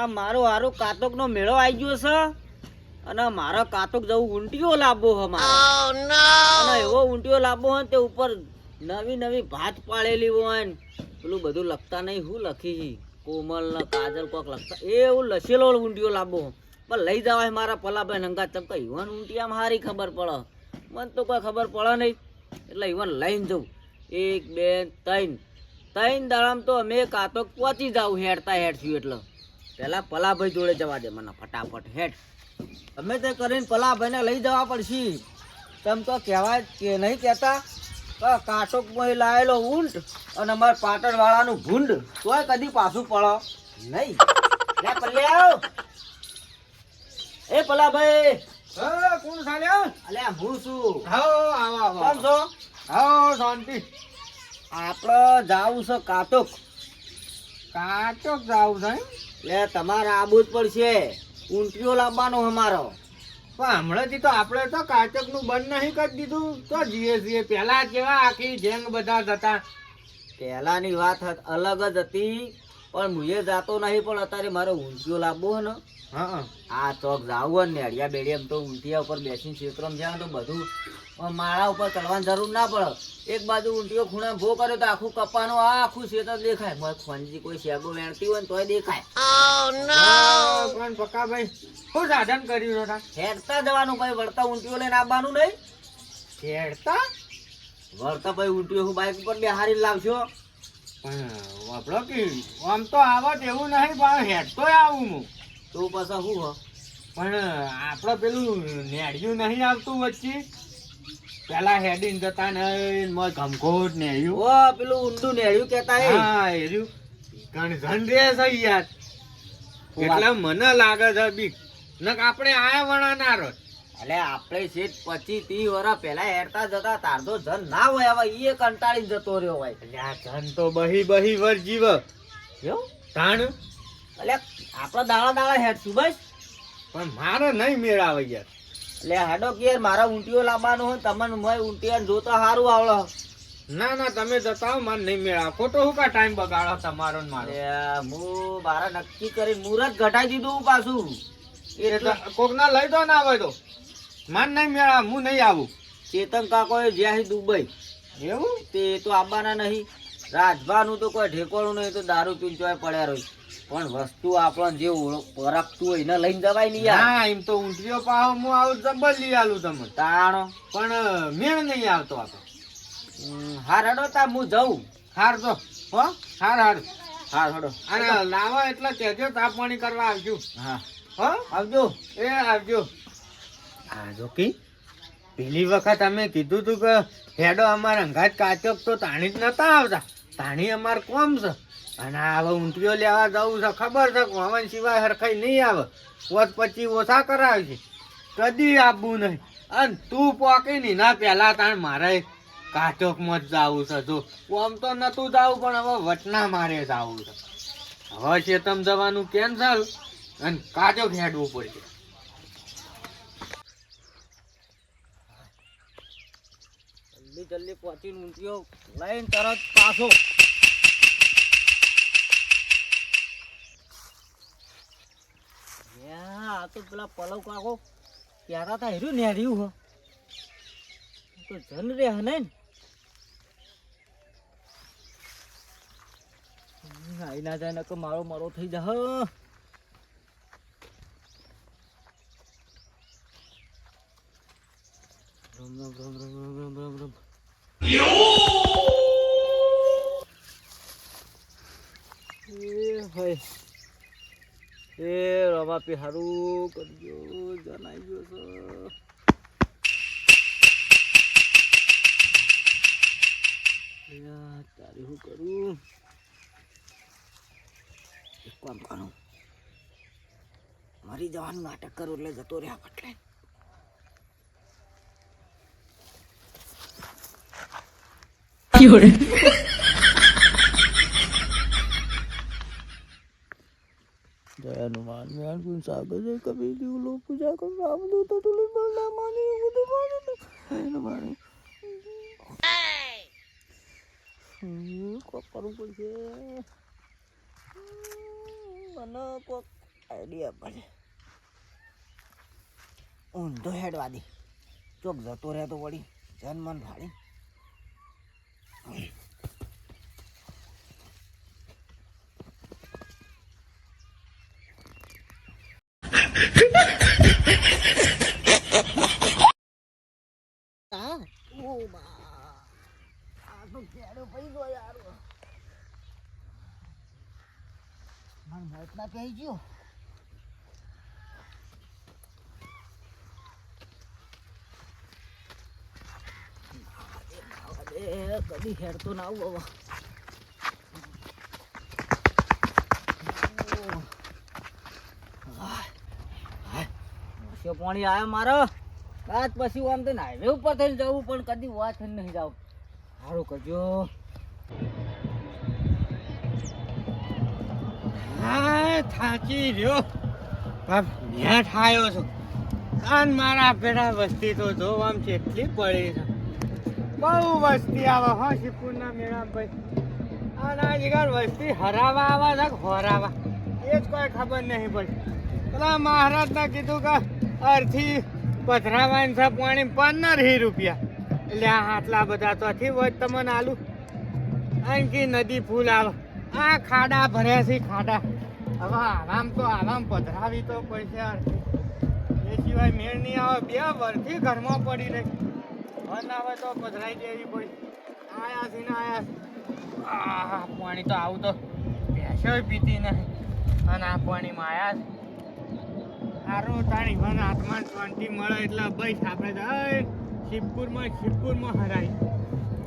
આ મારો હારો કાતોક નો મેળો આવી ગયો છે. અને મારો કાતોક જવું ઊંટીઓ લાવવો છે મારે. અને એવો ઊંટીઓ લાવવો ને તે ઉપર નવી નવી ભાત પાડેલી હોય ને પેલું બધું લખતા નહીં. હું લખી કોમલ ને કાજલ કોક લખતા. એવું લસેલો ઊંટીઓ લાવવો પણ લઈ જવાય મારા પલાભાઈ નંગા ચમકા ઈવન આમ હારી ખબર પડે. મને તો કોઈ ખબર પડે નહીં. એટલે ઈવન લઈને જવું એક, બે, ત્રણ. ત્રણ દાડામાં તો અમે કાતોક પહોંચી જાવ હેડતા હેડશું એટલે. પેલા પલાભાઈ જોડે જવા દે મને ફટાફટ હેઠ તમે તે કરીને પલાભાઈને લઈ જવા પડશે. તેમ તો કહેવાય કે નહીં કહેતા? કાટોકમાં લાયેલો ઊંટ અને અમારે પાટણવાળાનું ભૂંડ. તોય કદી પાછું પડો નહીં. લે પલ્લ્યાઓ. એ પલાભાઈ. હા કોણ સાલ્યા અલ્યા હું છું. આવો આવો આવો. કેમ છો? આવો શાંતિ. આપણે જાવું છે કાટોક કાચો જાવ થાય લે તમારે આબુ જ પડશે. ઊંટીઓ લાવવાનો અમારો. પણ હમણાંથી તો આપણે તો કાચકનું બંધ નહીં કરી દીધું. તો જીએ છીએ પહેલાં કેવા આખી જેંગ બધા જતા પહેલાની વાત અલગ જ હતી પણ મુએ જાતો નહીં પણ અત્યારે મારે ઊંટીઓ લાવવો હે ને. હા આ ચોક જાવું ને અડિયા બેડિયા તો ઊંટિયા ઉપર બેસીને ક્ષેત્રમાં જાય તો બધું અ, માળા ઉપર ચડવાની જરૂર ના પડે. એક બાજુ ઊંટીઓ ખૂણા ભો કર્યો તો આખું કપાનું આ આખું શેતર દેખાય. મારે ખોંજી કોઈ શેગો વેણતી હોય ને તોય દેખાય. પણ પણ પક્કાભાઈ શું સાધન કર્યું છે તાર? હેડતા જવાનું ભાઈ વળતા ઊંટીઓ લઈને આવવાનું નહીં. હેડતા? વળતા ભાઈ ઊંટીઓ હું બાઇક ઉપર બેહારી લાવશો. પણ વાપરો કે આમ તો આવત એવું નહીં પણ હેડતો આવું હું. તો પાછા શું પણ આપણે પેલું નેડિયું નહીં આવતું વચ્ચે? પેલા હેડીન જતા ને મોય ઘમઘોટ ને હેર્યું ઓ પેલું ઊંડું હેર્યું કેતા હા હા ઘણ ગણધન રે છે યાર. એટલે મને લાગે છે બીક. નક આપણે આયા વણાના રોજ. એટલે આપણે શેઠ પચીસ ત્રીસ વર્ષ પહેલા હેરતા જતા તાર તો જન ના હોય હવે એ કંટાળી જતો રહ્યો હોય. એટલે આ ધન તો બહી બહી વર જીવ. તાણ? એટલે આપણે દાડા દાડા હેરશું બસ. પણ મારે નહીં મેળ આવે યાર. એટલે હાડો કે મારા ઊંટીઓ લાવવાનો હોય તમને મય ઊંટીયા જોતા સારું આવડો. ના ના તમે જતા હો મને નહીં મેળા ખોટો હું કા ટાઈમ બગાડો તમારો ને મારો? હું મારા નક્કી કરી મુરત ઘટાઈ દીધું પાછું. એટલે કોક ના લઈ દો ના આવે તો. માન નહીં મેળા હું નહીં આવું. ચેતન કાકો જ્યાં છે દુબઈ. એવું? તે તો આવવાના નહીં. રાજભાનું તો કોઈ ઠેકોણું નહીં તો દારૂ પીને ચોય પડ્યા રહ્યું પણ વસ્તુ આપણને જે ઓળખ પરખતું હોય એને લઈને જવાય નહીં હા એમ તો ઊંધિયો પાહો હું આવું જબર લઈ આલું તમને. તાણો. પણ મેળ નહીં આવતો આપણે હાર હડો તા હું જઉં. હાર તો હો? હાર હાર. હાર હડો. અને લાવો એટલે કહેજો તાપ પાણી કરવા આવજો. હા. હો? આવજો. એ આવજો. હા જોકી પેલી વખત અમે કીધું તું કે હેડો અમારે અંગાત કાચક તો તાણી જ નતા આવતા. તાણી અમાર કોમ છે. અને હવે ઊંટીઓ લેવા જવું છે, ખબર છે કે હવન સિવાય હરખાઈ નહીં આવે. પોત પછી ઓછા કરાવે છે. કદી આપવું નહીં. અને તું પોકી નહીં. ના, પેલા તાણ મારે કાચોક જ જવું છે. જો આમ તો નતું જવું, પણ હવે વટના મારે જવું છે. હવે ચેતમ જવાનું કેન્સલ અને કાચક હેડવું પડશે. જલ્દી જલ્દી પહોંચીને ઊંટીઓ લઈને તરત પાછો. આ તો પેલા પલવ કાકો પ્યારા તા હેર્યું ને હેર્યું હો તો જન રે હે આઈ ના જાય નકર મારો મારો થઈ જા રમાપી હારું કરજો જણાઈ ગયો છો તારે શું કરું? એક કામ કરું. મરી જવાનું નાટક કરું એટલે જતો રહ્યા પટલે. जय જ્ઞાન ગુણ સાગર કવિ દેવલો પૂજા કરો, રામદૂત અતુલ બળના માની બધું માને માને કોક કરવું પડશે. મને કોક આઈડિયા પડે ઊંધો હેડવા દે. ચોક જતો રહેતો વળી જન મન ફાડી મોત કહી ગયો. કદી હેડતો ના આવું હવે. પાણી આવ્યો મારો. આજ પછી આમ તો હાઈવે ઉપર થઈને જવું, પણ કદી વાત નહીં જાવ સારું કરજો. હા થાકી રહ્યો. બાપ ન્યા ઠાયો કાન મારા પેડા વસ્તી તો જો આમ પડી છે. બહુ વસ્તી આવે, હો શિવપુરના મેળા ભાઈ વસ્તી હરાવા આવા છે હોરાવા? એ જ કોઈ ખબર નહીં પડતી પેલા મહારાજના કીધું કે અરથી પધરાવાન છે પાણી પંદર રૂપિયા. એટલે આટલા બધા તો થી તમને આલુ. આંકી નદી ફૂલ આવે. આ ખાડા ભર્યા છે ખાડા. હવે આરામ તો આરામ પધરાવી તો પૈસા એ સિવાય મેળ નહીં આવે. બે વર્ષથી ઘરમાં પડી રહી. વન આવે તો પધરાઈ દેવી પડી. આયા છે ને આયા. પાણી તો આવું તો ભેંસો પીતી નહીં. અને આ પાણીમાં આયા છે. સારું તારી વન હાથમાં શાંતિ મળે એટલે બસ આપણે અય શિવપુરમાં શિવપુરમાં હરાય.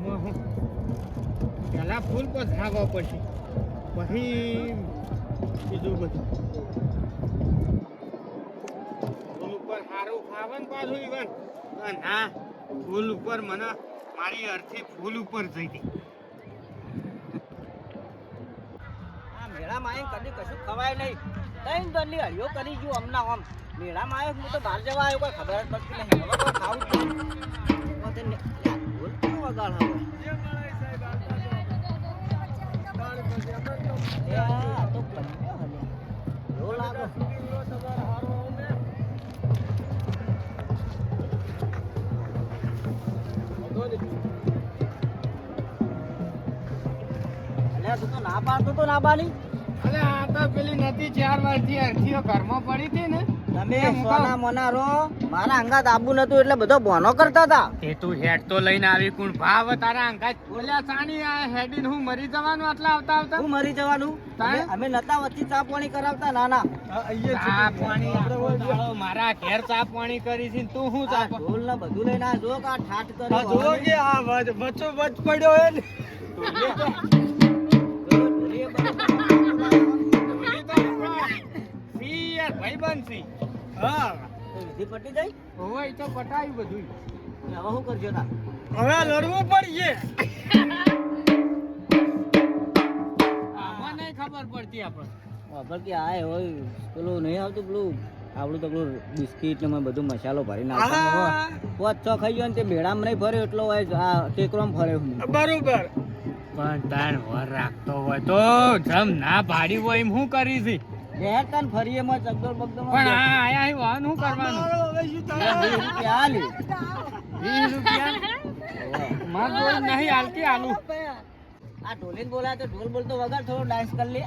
હું ફૂલ પધરાવવા પડશે. પછી બીજું બધું ફૂલ ઉપર સારું ખાવે ને પાછું ઈવન. અને હા ફૂલ ઉપર મને મારી અર્થી ફૂલ ઉપર જઈ હતી. મેળામાં આવીને કદી કશું ખવાય નહીં. ત્રણ દરની હળીઓ કરી ગયું હમણાં આમ. મેળામાં આવ્યો હું તો બહાર જવા આવ્યો કોઈ ખબર જ પડતી નહીં. હવે કોઈ ખાવું જ નહીં. પોતે ને- લ્યા, ઢોલ કેવો વગાડ હવે? ના પાડતો તો ના અરે આ તો પેલી નદી ચાર વર્ષથી અરથીઓ ઘરમાં પડી હતી ને. તમે સોના. મોનારો મારા અંગાત આબુ નતું એટલે બધો બોનો કરતા હતા. તે તું હેડ તો લઈને આવી કુણ ભાવ તારા અંગાત બોલ્યા સાની આ હેડીને હું મરી જવાનું આટલા આવતા આવતા? હું મરી જવાનું? અમે- નતા વચ્ચે ચા પાણી કરાવતા ના ના. ચા પાણી મારા ઘેર ચા પાણી કરી છે તું શું ચા ઢોલ ને બધું લઈને આ જો કા આ ઠાઠ કર્યો જો કે આ વચ- વચ્ચો વચ પડ્યો હે સી યાર ભાઈબંધ સી હા. વિધિ પટી જાય? હવે તો પટાયું બધું હવે શું કરજો તા હવે લડવું પડશે. આમાં નહીં ખબર પડતી આપણે. ખબર કે આ હોય પેલું નહીં આવતું પેલું? આપણું તો પેલું બિસ્કીટ ને બધું મસાલો ભરી નાખવાનો હોય. પોચ છ ખાઈ ગયો ને તે ભેળામાં નહીં ફર્યો એટલો હોય આ ટેકરોમાં ફર્યો બરોબર. પણ તાર વર રાખતો હોય તો જમ ના પાડી હોય એમ શું કરી છે? ઘેર તન ફરીએ એમાં ચગડોળ બગદોળ પણ આ આયા અહીં વાહન શું કરવાનું રૂપિયા લે વીસ રૂપિયા? માં જોડે નહીં હાલતી આલુ. આ ઢોલીને બોલાય તો ઢોલ બોલતો વગર થોડો ડાન્સ કરી લે.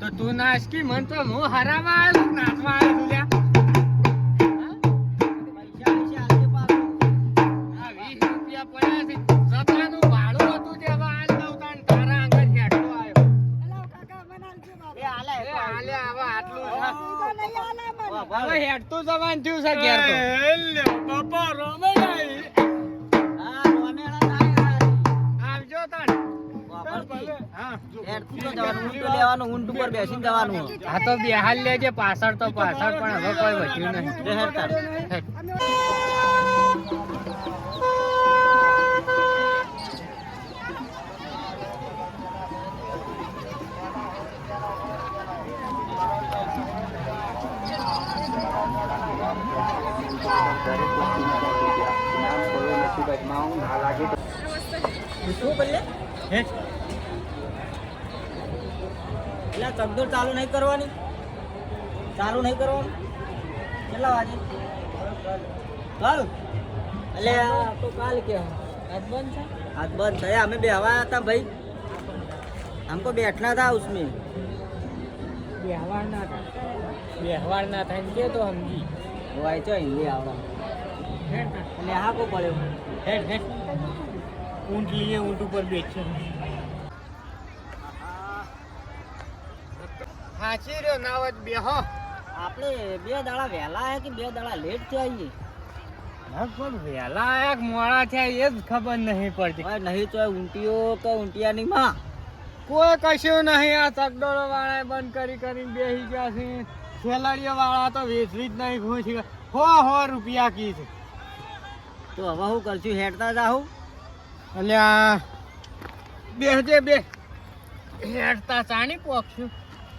તો તું નાસકી મન તો હું હરાવા આવ્યો નાચવા આવ્યો હેઠતું જવાનું થયું છે ઘેર તો. બાપા રોમે હા, રોમેલા થાય આવજો તાન વાહ, ભરતી. હા તો જવાનું, ઊંટ ઉપર બેસીને જવાનું. આ તો બેહાલ લેજે પાછળ તો પાછળ પણ હવે કોઈ વધ્યું નહીં. જે હેઠતા. હેઠ. શું કરીએ? હેઠ. એટલે આ ચગદોળ ચાલુ નહીં કરવાની ચાલુ નહીં કરવાનું કેટલા વાગે કાલ એટલે આ તો કાલ કે આજ બંધ છે આજ બંધ થયા અમે બેહવા હતા ભાઈ हमको बैठना था उसमें બેહવાર ના થાય બેહવાર ના થાય કે તો સમજી वो आई तो हिंदी आवड़ा એટલે આ કો પડ્યો હેડ હેડ. ઊંટ લઈએ ઊંટ ઉપર બેસીએ. હાચી રહ્યો નાવત બેહો આપણે બે દાડા વહેલા આવ્યા કે બે દાડા લેટથી આવીએ વહેલા કે મોડા થયા એ જ ખબર નહીં પડતી. નહીં તો ઊંટીઓ તો ઊંટિયાની માં કોઈ કશું નહીં આ ચકડોળો વાળા બંધ કરી કરીને બેસી ગયા છે. ખેલાડીઓ વાળા તો વેચવી જ નહીં ખુશ. હો હો રૂપિયા કી છે. તો હવે હું કરશું હેડતા જાઉં. એટલે આ બેસજે બે. હેડતા ચાણી પોખશું.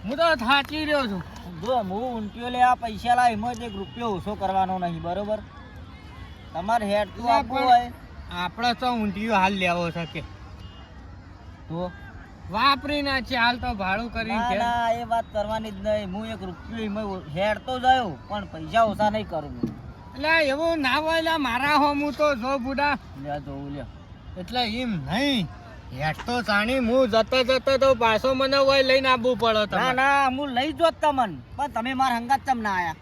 હું તો થાચી રહ્યો છું. જો હું ઊંટીઓ લેવા પૈસા લાવી એમાં એક રૂપિયો ઓછો કરવાનો નહીં બરોબર? તમારે હેડતું આપવું હોય. આપણે તો ઊંટીઓ હાલ લેવો શકે તો? વાપરી નાખી હાલ તો ભાડું કરી ના એ વાત કરવાની જ નહીં. હું એક રૂપિયો એમાં હેડતો જાયો પણ પૈસા ઓછા નહીં કરું. એટલે એવું ના હોય એટલે મારા હો હું તો જો બુડા. લે જોવું લે એટલે એમ નહીં. હેઠ તો જાણી હું જતો જતો તો પાછો મને હોય લઈને આવવું પડે ના ના હું લઈ જોત તમને. પણ તમે મારા હંગાત ચમ ના આયા?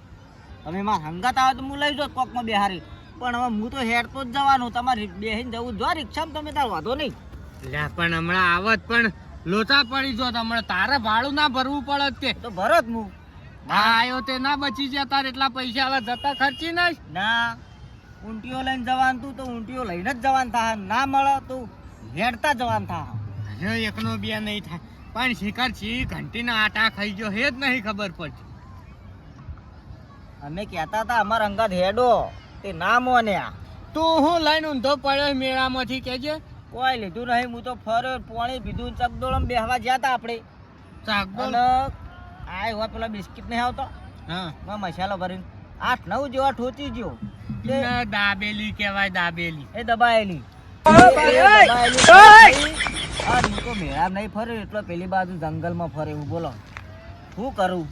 તમે મારા હંગાત આવે તો હું લઈ જોત કોકમાં બેહારી. પણ હવે હું તો હેડતો જ જવાનું. તમારે બેહીને જવું જો રિક્ષામાં તમે તાર વાંધો નહીં. લ્યા પણ હમણાં આવત પણ લોચા પડી જો હમણાં. તારે ભાડું ના ભરવું પડત કે? તો ભરત હું ના આવ્યો તે ના બચી ગયા તાર એટલા પૈસા હવે જતા ખર્ચી નઈ ના ઊંટીઓ લઈને જવાન તું તો ઊંટીઓ લઈને જ જવાન થા ના મળે તો હેડતા જવાન થા હજુ એકનો બે નહીં થાય. પણ શિકાર છી ઘંટીના આટા ખાઈ ગયો હે જ નહીં ખબર પડતી. અમે કહેતા હતા અમારા અંગત હેડો. તે ના મોન્યા તું હું લઈને ઊંધો પડ્યો મેળામાંથી કેજે કોઈ લીધું નહીં હું તો ફર્યો પાણી પીધું ચકડોળમ બેહવા ગયા હતા આપણે. ચાકડોળ? આ એવા પેલા બિસ્કિટ નહીં આવતો? હા. મસાલો ભરીને. આઠ નવ જેવા ઠોચી ગયો. દાબેલી કહેવાય દાબેલી. એ દબાયેલી. દબાયેલી. ખાઈ. આ હું તો મેળા નહીં ફરે એટલે પેલી બાજુ જંગલમાં ફરે એવું બોલો. શું કરું?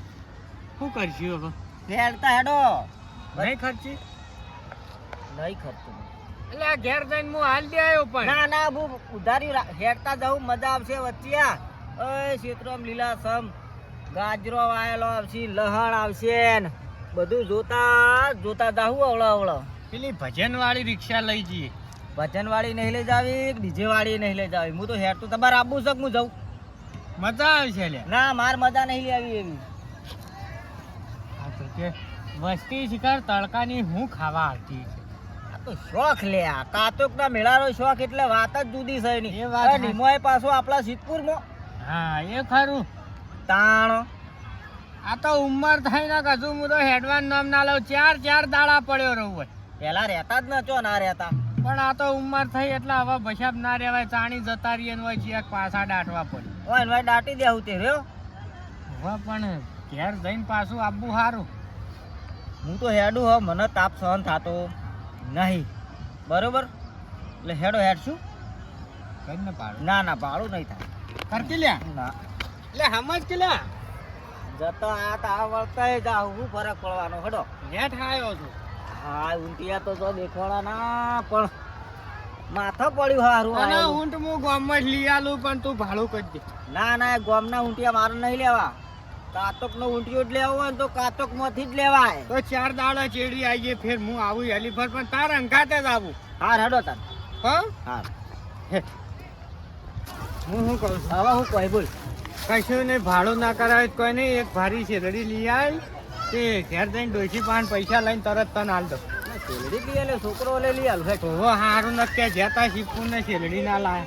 શું કરશું હવે? હેડતા હેડો. નહીં ખર્ચી? નહીં ખર્ચું. એટલે ઘેર જઈને હું હાલ દે આવ્યો પણ. ના ના હું ઉધારી હેડતા જાઉં મજા આવશે વચ્ચે ઓય ક્ષેત્રમ લીલા સમ ગાજરો વાયેલો આવશે લહણ આવશે ને બધું જોતા જોતા જાઉં અવળો અવળો. પેલી ભજન વાળી રિક્ષા લઈ જઈએ. ભજન વાળી નહીં લઈ જાવી ડીજે વાળી નહીં લઈ જાવી. હું તો હેર તો તમારે આબુ શક હું જાઉં? મજા આવશે લે ના માર મજા નહીં આવી એવી. કે વસ્તી શિકાર તડકાની હું ખાવા આવતી છે. આ તો શોખ લે આ કાતોક ના મેળાનો શોખ એટલે વાત જ જુદી છે એની. એ વાત. નિમોય પાછો આપણા સિદ્ધપુરમાં. હા એ ખરું. તાણ. આ તો ઉંમર થઈને કશું હું તો હેડવાન નામ ના લઉં. ચાર ચાર દાડા પડ્યો રહું હોય. પેલા રહેતા જ ન ચો ના રહેતા. પણ આ તો ઉંમર થઈ એટલે હવે ભસાબ ના રહેવાય ચાણી જતા રહીએ ને હોય ચેક પાછા દાટવા પડે. ઓય ભાઈ દાટી દેવું તે રહ્યો? હવે પણ ઘેર જઈને પાછું આવવું સારું હું તો હેડું હો મને તાપ સહન થતો નહીં. બરોબર? એટલે હેડો હેડશું. કરીને પાડું? ના ના ભાડું નહીં થાય. કરતી લ્યા. ના. એટલે સમજ કે લે? જતો આ તા વળતા જા હું ફરક પડવાનો હડો. નેઠ આવ્યો છું. હા ઊંટિયા તો જો દેખવાના ના પણ માથો પડ્યું હારું અને. ઊંટ હું ગામમાં જ લઈ આલું પણ તું ભાડું કરી દે. ના ના ગોમના ઊંટિયા મારે નહીં લેવા. કાતોક નો ઊંટિયો જ લેવો હોય તો કાતોકમાંથી જ લેવાય. તો ચાર દાડા ચેડી આવીએ ફેર હું આવું હેલીફર પણ તાર અંગાતે જ આવું. હાર હડો તાર. હા? હા હું શું કહું હવે હું કહી બોલ. કશું નહીં ભાડું ના કરાવે કોઈ નહીં એક ભારી શેરડી લઈ આવે તે ઘેર જઈને ડોસી પાન પૈસા લઈને તરત તને હાલ દો શેરડી લઈ આવે છોકરો લે લઈ આલ હેઠ. તો હારું ન કે જતા શીખવું ને શેરડી ના લાય.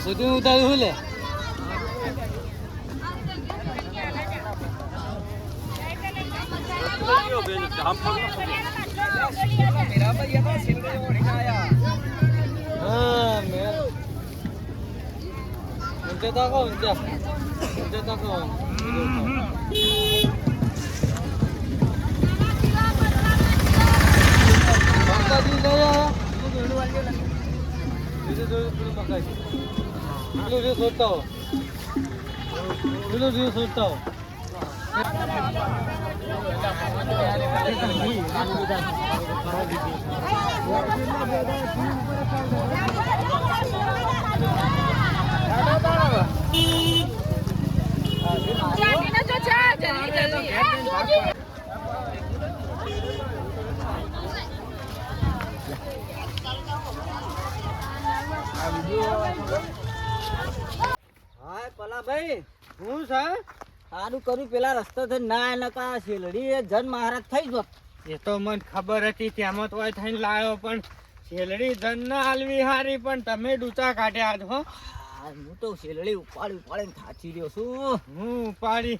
સુધી ઉતાર્યું લે? હા મેં ઊંચે તાકો ઊંચે. ઊંચે તાકો. લઈ આયા બીજું જોયું પેલું મકાજી પેલું જે શોધતા હો પેલું જે શોધતા હો જાગીને જો ચા પલા ભાઈ હું છે? સારું કર્યું પેલા રસ્તો થઈ ના નકા શેલડી એ જન મહારાજ થઈ ગયો. એ તો મને ખબર હતી ત્યાં તો થઈને લાવ્યો પણ શેલડી જન ના હાલવી હારી પણ તમે ડૂચા કાઢ્યા છો હો. તો શેલડી ઉપાડી ઉપાડીને થાચી રહ્યો છું. હું ઉપાડી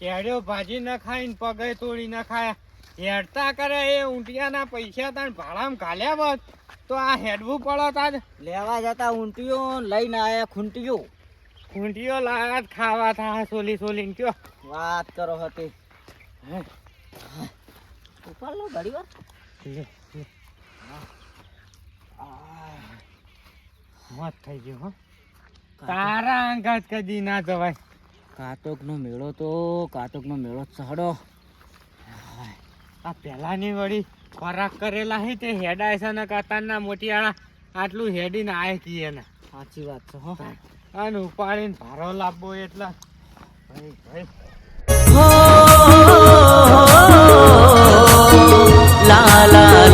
કેડ્યો ભાજી ન ખાઈને પગે તોડી ન ખાયા. હેડતા કરે એ ઊંટિયાના પૈસા તાણ ભાડામાં ઘાલ્યા હોત. તો આ હેડવું પડો તાજ. લેવા જતા ઊંટીઓ લઈને આયા ખૂંટીઓ. ખૂંટીઓ લાયા ખાવા થા સોલી સોલીને કયો. વાત કરો હતી. ઉપર લો ઘડી વાર. લે. થઈ ગયો હો. તારા અંગાત કદી ના જવાય. કાતોક નો મેળો તો કાતોક નો મેળો ચડો આ પેલાની વળી ખોરાક કરેલા હે તે હેડાય છે ને કાતાના મોટિયાળા આટલું હેડીને આય કીએ ને સાચી વાત છે હો અને ઉપાડીને ભારો લાવવો એટલે ભાઈ ભાઈ લા લા